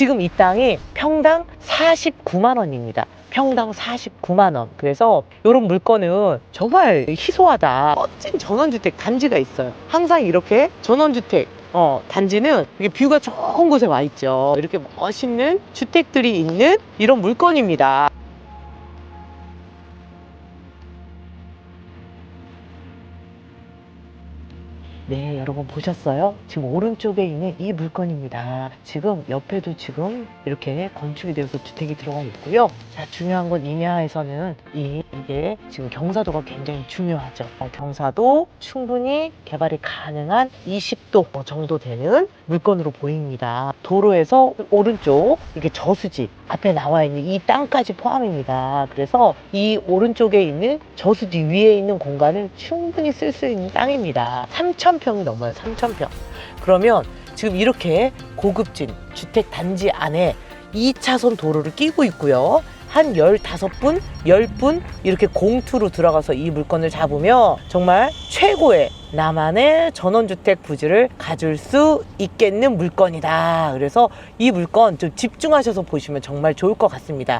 지금 이 땅이 평당 49만 원입니다. 평당 49만 원. 그래서 이런 물건은 정말 희소하다. 멋진 전원주택 단지가 있어요. 항상 이렇게 전원주택 어, 단지는 이게 뷰가 좋은 곳에 와 있죠. 이렇게 멋있는 주택들이 있는 이런 물건입니다. 네, 여러분 보셨어요? 지금 오른쪽에 있는 이 물건입니다. 지금 옆에도 지금 이렇게 건축이 되어서 주택이 들어가 있고요. 자, 중요한 건 이내에서는 이, 이게 지금 경사도가 굉장히 중요하죠. 어, 경사도 충분히 개발이 가능한 20도 정도 되는 물건으로 보입니다. 도로에서 오른쪽 이렇게 저수지 앞에 나와 있는 이 땅까지 포함입니다. 그래서 이 오른쪽에 있는 저수지 위에 있는 공간을 충분히 쓸 수 있는 땅입니다. 3,000평이 넘어요. 3,000평. 그러면 지금 이렇게 고급진 주택 단지 안에 2차선 도로를 끼고 있고요. 한 15분, 10분 이렇게 공투로 들어가서 이 물건을 잡으면 정말 최고의 나만의 전원주택 부지를 가질 수 있겠는 물건이다. 그래서 이 물건 좀 집중하셔서 보시면 정말 좋을 것 같습니다.